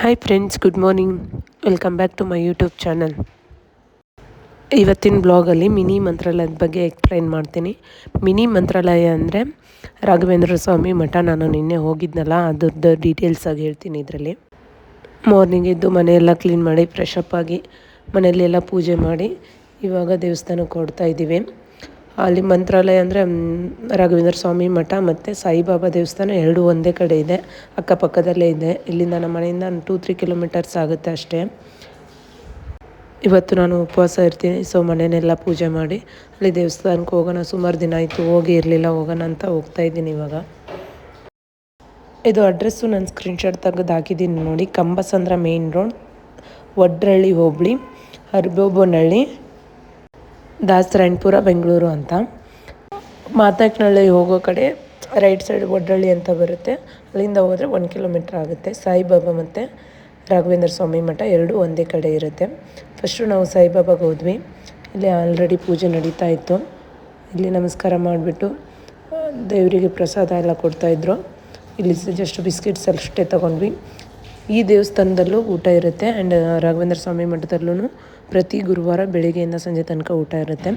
Hi friends good morning welcome back to my YouTube channel ಇವತ್ತಿನ ಬ್ಲಾಗಲ್ಲಿ mini ಮಂತ್ರಾಲಯದ ಬಗ್ಗೆ ಎಕ್ಸ್ಪ್ಲೈನ್ ಮಾಡ್ತೀನಿ. ಮಿನಿ ಮಂತ್ರಾಲಯ ಅಂದರೆ ರಾಘವೇಂದ್ರ ಸ್ವಾಮಿ ಮಠ. ನಾನು ನಿನ್ನೆ ಹೋಗಿದ್ನಲ್ಲ, ಅದ್ರದ್ದು ಡೀಟೇಲ್ಸ್ ಆಗಿ ಹೇಳ್ತೀನಿ ಇದರಲ್ಲಿ. ಮಾರ್ನಿಂಗ್ ಎದ್ದು ಮನೆಯೆಲ್ಲ ಕ್ಲೀನ್ ಮಾಡಿ ಫ್ರೆಶ್ ಅಪ್ ಆಗಿ ಮನೆಯಲ್ಲೆಲ್ಲ ಪೂಜೆ ಮಾಡಿ, ಇವಾಗ ದೇವಸ್ಥಾನಕ್ಕೆ ಹೊಡ್ತಾ ಇದ್ದೀವಿ. ಅಲ್ಲಿ ಮಂತ್ರಾಲಯ ಅಂದರೆ ರಾಘವೇಂದ್ರ ಸ್ವಾಮಿ ಮಠ ಮತ್ತು ಸಾಯಿಬಾಬಾ ದೇವಸ್ಥಾನ ಎರಡು ಒಂದೇ ಕಡೆ ಇದೆ, ಅಕ್ಕಪಕ್ಕದಲ್ಲೇ ಇದೆ. ಇಲ್ಲಿಂದ ನಮ್ಮ ಮನೆಯಿಂದ ಟೂ ತ್ರೀ ಕಿಲೋಮೀಟರ್ಸ್ ಆಗುತ್ತೆ ಅಷ್ಟೇ. ಇವತ್ತು ನಾನು ಉಪವಾಸ ಇರ್ತೀನಿ ಸೊ ಮನೆಯನ್ನೆಲ್ಲ ಪೂಜೆ ಮಾಡಿ, ಅಲ್ಲಿ ದೇವಸ್ಥಾನಕ್ಕೆ ಹೋಗೋಣ, ಸುಮಾರು ದಿನ ಆಯಿತು, ಹೋಗಿ ಇರಲಿಲ್ಲ, ಹೋಗೋಣ ಅಂತ ಹೋಗ್ತಾ ಇದ್ದೀನಿ ಇವಾಗ. ಇದು ಅಡ್ರೆಸ್ಸು ನಾನು ಸ್ಕ್ರೀನ್ಶಾಟ್ ತೆಗೆದು ಹಾಕಿದ್ದೀನಿ ನೋಡಿ, ಕಂಬಸಂದ್ರ ಮೇನ್ ರೋಡ್ ವಡ್ರಳ್ಳಿ ಹೋಬಳಿ ಹರ್ಬೋಬನಹಳ್ಳಿ ದಾಸರಾಯಣಪುರ ಬೆಂಗಳೂರು ಅಂತ. ಮಾತಾಕ್ನಳ್ಳಿ ಹೋಗೋ ಕಡೆ ರೈಟ್ ಸೈಡ್ ಒಡ್ಡಳ್ಳಿ ಅಂತ ಬರುತ್ತೆ. ಅಲ್ಲಿಂದ ಹೋದರೆ ಒಂದು ಕಿಲೋಮೀಟ್ರ್ ಆಗುತ್ತೆ. ಸಾಯಿಬಾಬಾ ಮತ್ತು ರಾಘವೇಂದ್ರ ಸ್ವಾಮಿ ಮಠ ಎರಡೂ ಒಂದೇ ಕಡೆ ಇರುತ್ತೆ. ಫಸ್ಟು ನಾವು ಸಾಯಿಬಾಬಾಗೆ ಹೋದ್ವಿ. ಇಲ್ಲಿ ಆಲ್ರೆಡಿ ಪೂಜೆ ನಡೀತಾ ಇತ್ತು. ಇಲ್ಲಿ ನಮಸ್ಕಾರ ಮಾಡಿಬಿಟ್ಟು ದೇವರಿಗೆ ಪ್ರಸಾದ ಎಲ್ಲ ಕೊಡ್ತಾಯಿದ್ರು ಇಲ್ಲಿ ಜಸ್ಟ್ ಬಿಸ್ಕೆಟ್ಸ್ ಅಷ್ಟೇ ತೊಗೊಂಡ್ವಿ. ಈ ದೇವಸ್ಥಾನದಲ್ಲೂ ಊಟ ಇರುತ್ತೆ. ಆ್ಯಂಡ್ ರಾಘವೇಂದ್ರ ಸ್ವಾಮಿ ಮಠದಲ್ಲೂ ಪ್ರತಿ ಗುರುವಾರ ಬೆಳಿಗ್ಗೆಯಿಂದ ಸಂಜೆ ತನಕ ಊಟ ಇರುತ್ತೆ.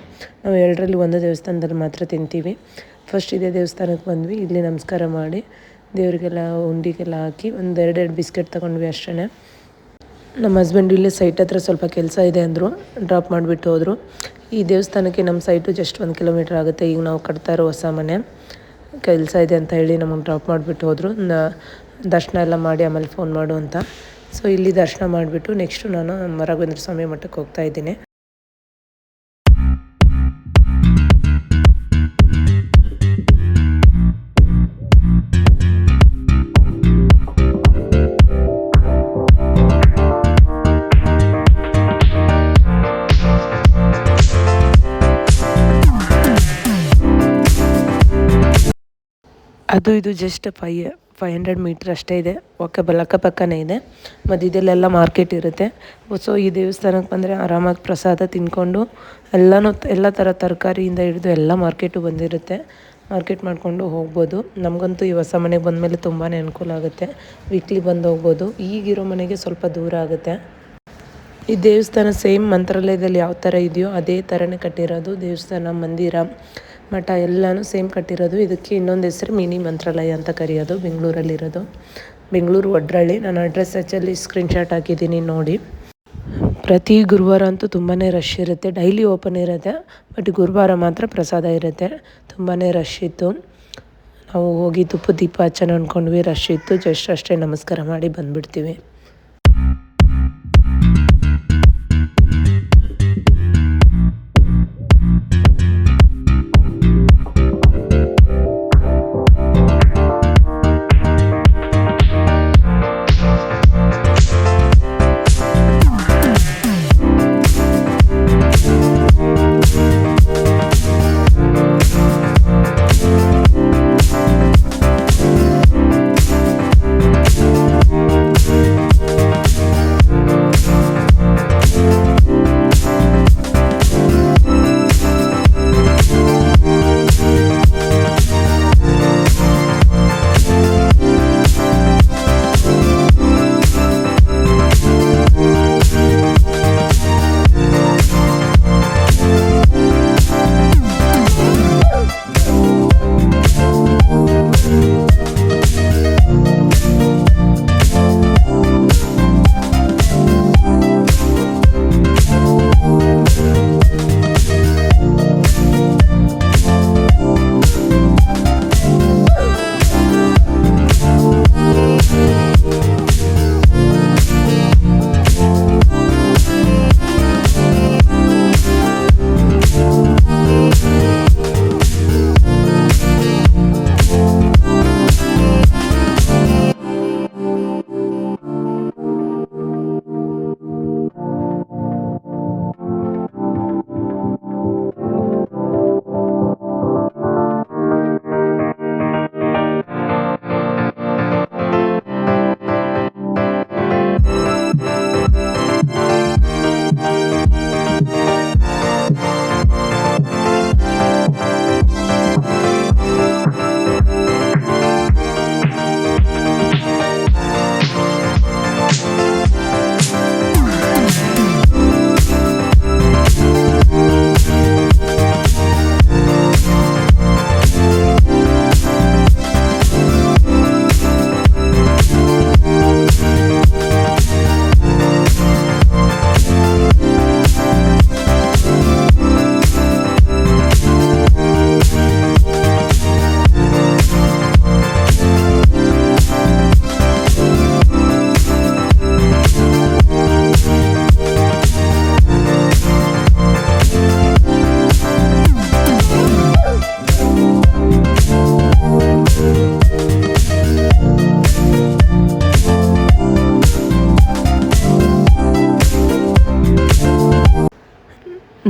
ನಾವು ಎರಡರಲ್ಲಿ ಒಂದು ದೇವಸ್ಥಾನದಲ್ಲಿ ಮಾತ್ರ ತಿಂತೀವಿ. ಫಸ್ಟ್ ಇದೇ ದೇವಸ್ಥಾನಕ್ಕೆ ಬಂದ್ವಿ. ಇಲ್ಲಿ ನಮಸ್ಕಾರ ಮಾಡಿ ದೇವರಿಗೆಲ್ಲ ಉಂಡಿಗೆಲ್ಲ ಹಾಕಿ ಒಂದು ಎರಡೆರಡು ಬಿಸ್ಕೆಟ್ ತೊಗೊಂಡ್ವಿ ಅಷ್ಟೇ ನಮ್ಮ ಹಸ್ಬೆಂಡ್ ಇಲ್ಲಿ ಸೈಟ್ ಹತ್ರ ಸ್ವಲ್ಪ ಕೆಲಸ ಇದೆ ಅಂದರು ಡ್ರಾಪ್ ಮಾಡಿಬಿಟ್ಟು ಹೋದರು. ಈ ದೇವಸ್ಥಾನಕ್ಕೆ ನಮ್ಮ ಸೈಟು ಜಸ್ಟ್ ಒಂದು ಕಿಲೋಮೀಟ್ರ್ ಆಗುತ್ತೆ. ಈಗ ನಾವು ಕಟ್ತಾ ಇರೋ ಹೊಸ ಮನೆ. ಕೆಲಸ ಇದೆ ಅಂತ ಹೇಳಿ ನಮಗೆ ಡ್ರಾಪ್ ಮಾಡಿಬಿಟ್ಟು ಹೋದರು. ದರ್ಶನ ಎಲ್ಲ ಮಾಡಿ ಆಮೇಲೆ ಫೋನ್ ಮಾಡು ಅಂತ. ಸೊ ಇಲ್ಲಿ ದರ್ಶನ ಮಾಡಿಬಿಟ್ಟು ನೆಕ್ಸ್ಟು ನಾನು ರಾಘವೇಂದ್ರ ಸ್ವಾಮಿ ಮಠಕ್ಕೆ ಹೋಗ್ತಾ ಇದ್ದೀನಿ. ಅದು ಇದು ಜಸ್ಟ್ ಫೈವ್ ಹಂಡ್ರೆಡ್ ಮೀಟ್ರ್ ಅಷ್ಟೇ ಇದೆ. ಓಕೆ, ಬಲ್ ಅಕ್ಕಪಕ್ಕನೇ ಇದೆ. ಮಧ್ಯದಲ್ಲೆಲ್ಲ ಮಾರ್ಕೆಟ್ ಇರುತ್ತೆ. ಸೊ ಈ ದೇವಸ್ಥಾನಕ್ಕೆ ಬಂದರೆ ಆರಾಮಾಗಿ ಪ್ರಸಾದ ತಿನ್ಕೊಂಡು, ಎಲ್ಲನೂ ಎಲ್ಲ ಥರ ತರಕಾರಿಯಿಂದ ಹಿಡಿದು ಎಲ್ಲ ಮಾರ್ಕೆಟು ಬಂದಿರುತ್ತೆ. ಮಾರ್ಕೆಟ್ ಮಾಡಿಕೊಂಡು ಹೋಗ್ಬೋದು. ನಮಗಂತೂ ಈ ಹೊಸ ಮನೆಗೆ ಬಂದಮೇಲೆ ತುಂಬಾ ಅನುಕೂಲ ಆಗುತ್ತೆ. ವೀಕ್ಲಿ ಬಂದು ಹೋಗ್ಬೋದು. ಈಗಿರೋ ಮನೆಗೆ ಸ್ವಲ್ಪ ದೂರ ಆಗುತ್ತೆ. ಈ ದೇವಸ್ಥಾನ ಸೇಮ್ ಮಂತ್ರಾಲಯದಲ್ಲಿ ಯಾವ ಥರ ಇದೆಯೋ ಅದೇ ಥರನೇ ಕಟ್ಟಿರೋದು. ದೇವಸ್ಥಾನ, ಮಂದಿರ. ಮಠ ಎಲ್ಲನೂ ಸೇಮ್ ಕಟ್ಟಿರೋದು. ಇದಕ್ಕೆ ಇನ್ನೊಂದು ಹೆಸರು ಮಿನಿ ಮಂತ್ರಾಲಯ ಅಂತ ಕರೆಯೋದು, ಬೆಂಗಳೂರಲ್ಲಿರೋದು. ಬೆಂಗಳೂರು ಒಡ್ರಳ್ಳಿ ನಾನು ಅಡ್ರೆಸ್ ಹಚ್ಚಲ್ಲಿ ಸ್ಕ್ರೀನ್ಶಾಟ್ ಹಾಕಿದ್ದೀನಿ ನೋಡಿ. ಪ್ರತಿ ಗುರುವಾರ ಅಂತೂ ತುಂಬಾ ರಶ್ ಇರುತ್ತೆ. ಡೈಲಿ ಓಪನ್ ಇರುತ್ತೆ ಬಟ್ ಗುರುವಾರ ಮಾತ್ರ ಪ್ರಸಾದ ಇರುತ್ತೆ. ತುಂಬಾ ರಶ್ ಇತ್ತು. ನಾವು ಹೋಗಿ ತುಪ್ಪ ದೀಪ ಹಚ್ಚನ ಅಂದ್ಕೊಂಡ್ವಿ ರಶ್ ಇತ್ತು. ಜಸ್ಟ್ ಅಷ್ಟೇ ನಮಸ್ಕಾರ ಮಾಡಿ ಬಂದುಬಿಡ್ತೀವಿ.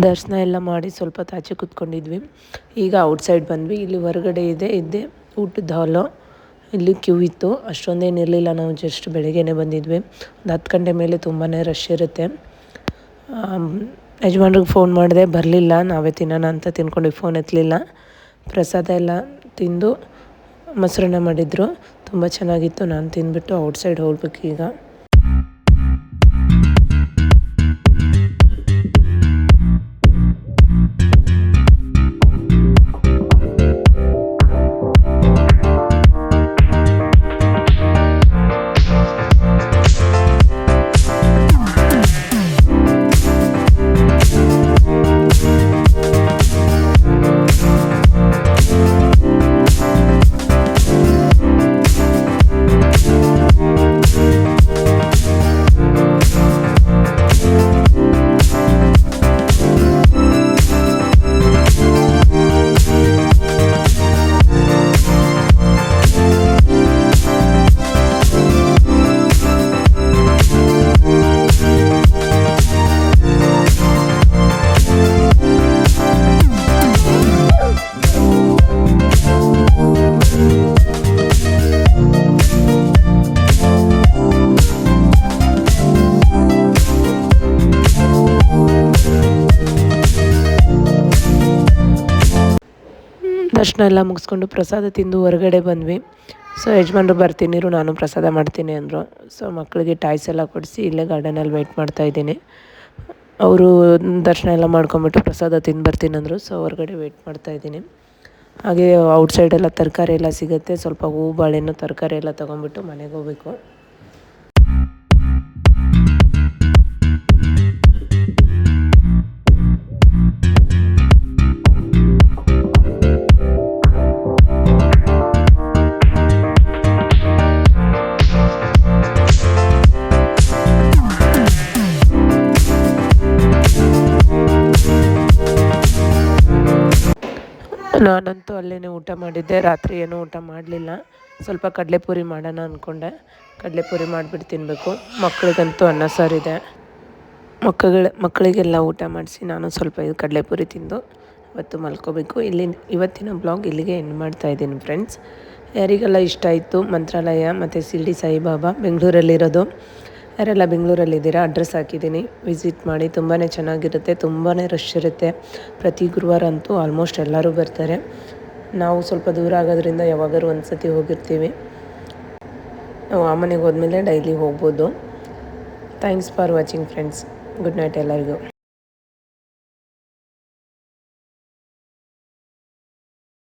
ದರ್ಶನ ಎಲ್ಲ ಮಾಡಿ ಸ್ವಲ್ಪ ತಾಚೆ ಕೂತ್ಕೊಂಡಿದ್ವಿ. ಈಗ ಔಟ್ಸೈಡ್ ಬಂದ್ವಿ. ಇಲ್ಲಿ ಹೊರಗಡೆ ಇದೆ, ಇದ್ದೆ. ಊಟದ ಹಾಲು ಇಲ್ಲಿ ಕ್ಯೂ ಇತ್ತು. ಅಷ್ಟೊಂದೇನಿರಲಿಲ್ಲ ನಾವು ಜಸ್ಟ್ ಬೆಳಗ್ಗೆನೆ ಬಂದಿದ್ವಿ. ಒಂದು ಹತ್ತು ಗಂಟೆ ಮೇಲೆ ತುಂಬಾ ರಶ್ ಇರುತ್ತೆ. ಯಜಮಾನ್ರಿಗೆ ಫೋನ್ ಮಾಡಿದೆ. ಬರಲಿಲ್ಲ. ನಾವೇ ತಿನ್ನೋಣ ಅಂತ ತಿನ್ಕೊಂಡು ಫೋನ್ ಎತ್ತಲಿಲ್ಲ ಪ್ರಸಾದ ಎಲ್ಲ ತಿಂದು, ಮೊಸರನ್ನ ಮಾಡಿದರು. ತುಂಬ ಚೆನ್ನಾಗಿತ್ತು. ನಾನು ತಿಂದ್ಬಿಟ್ಟು ಔಟ್ಸೈಡ್ ಹೋಗ್ಬೇಕು ಈಗ. ದರ್ಶನ ಎಲ್ಲ ಮುಗಿಸ್ಕೊಂಡು ಪ್ರಸಾದ ತಿಂದು ಹೊರಗಡೆ ಬಂದ್ವಿ. ಸೊ ಯಜಮಾನ್ರು ಬರ್ತೀನಿರು ನಾನು ಪ್ರಸಾದ ಮಾಡ್ತೀನಿ ಅಂದರು. ಸೊ ಮಕ್ಕಳಿಗೆ ಟಾಯ್ಸ್ ಎಲ್ಲ ಕೊಡಿಸಿ ಇಲ್ಲೇ ಗಾರ್ಡನಲ್ಲಿ ವೆಯ್ಟ್ ಮಾಡ್ತಾಯಿದ್ದೀನಿ ಅವರು ದರ್ಶನ ಎಲ್ಲ ಮಾಡ್ಕೊಂಬಿಟ್ಟು ಪ್ರಸಾದ ತಿಂದು ಬರ್ತೀನಿ ಅಂದರು. ಸೊ ಹೊರಗಡೆ ವೆಯ್ಟ್ ಮಾಡ್ತಾಯಿದ್ದೀನಿ ಹಾಗೆ ಔಟ್ಸೈಡೆಲ್ಲ ತರಕಾರಿ ಎಲ್ಲ ಸಿಗುತ್ತೆ. ಸ್ವಲ್ಪ ಹೂವು ಬಾಳೆಹಣ್ಣು ತರಕಾರಿ ಎಲ್ಲ ತೊಗೊಂಬಿಟ್ಟು ಮನೆಗೆ ಹೋಗ್ಬೇಕು. ನಾನಂತೂ ಅಲ್ಲೇ ಊಟ ಮಾಡಿದ್ದೆ. ರಾತ್ರಿ ಏನೂ ಊಟ ಮಾಡಲಿಲ್ಲ. ಸ್ವಲ್ಪ ಕಡಲೆಪುರಿ ಮಾಡೋಣ ಅಂದ್ಕೊಂಡೆ ಕಡಲೆಪುರಿ ಮಾಡಿಬಿಟ್ಟು ತಿನ್ನಬೇಕು ಮಕ್ಕಳಿಗಂತೂ ಅನ್ನ ಸಾರಿದೆ ಮಕ್ಕಳ ಮಕ್ಕಳಿಗೆಲ್ಲ ಊಟ ಮಾಡಿಸಿ ನಾನು ಸ್ವಲ್ಪ ಇದು ಕಡಲೆಪುರಿ ತಿಂದು ಇವತ್ತು ಮಲ್ಕೋಬೇಕು. ಇಲ್ಲಿ, ಇವತ್ತಿನ ಬ್ಲಾಗ್ ಇಲ್ಲಿಗೆ ಎಂಡ್ ಮಾಡ್ತಾ ಇದ್ದೀನಿ ಫ್ರೆಂಡ್ಸ್. ಯಾರಿಗೆಲ್ಲ ಇಷ್ಟ ಆಯಿತು, ಮಂತ್ರಾಲಯ ಮತ್ತು ಶಿರ್ಡಿ ಸಾಯಿಬಾಬಾ ಬೆಂಗಳೂರಲ್ಲಿರೋದು ಯಾರೆಲ್ಲ ಬೆಂಗಳೂರಲ್ಲಿದ್ದೀರಾ ಅಡ್ರೆಸ್ ಹಾಕಿದ್ದೀನಿ. ವಿಸಿಟ್ ಮಾಡಿ ತುಂಬಾ ಚೆನ್ನಾಗಿರುತ್ತೆ ತುಂಬಾ ರಶ್ ಇರುತ್ತೆ. ಪ್ರತಿ ಗುರುವಾರ ಅಂತೂ ಆಲ್ಮೋಸ್ಟ್ ಎಲ್ಲರೂ ಬರ್ತಾರೆ. ನಾವು ಸ್ವಲ್ಪ ದೂರ ಆಗೋದ್ರಿಂದ ಯಾವಾಗಾದ್ರೂ ಒಂದು ಸತಿ ಹೋಗಿರ್ತೀವಿ. ನಾವು ಆ ಮನೆಗೆ ಹೋದ್ಮೇಲೆ ಡೈಲಿ ಹೋಗ್ಬೋದು. Thanks for watching friends good night ಎಲ್ಲರಿಗೂ.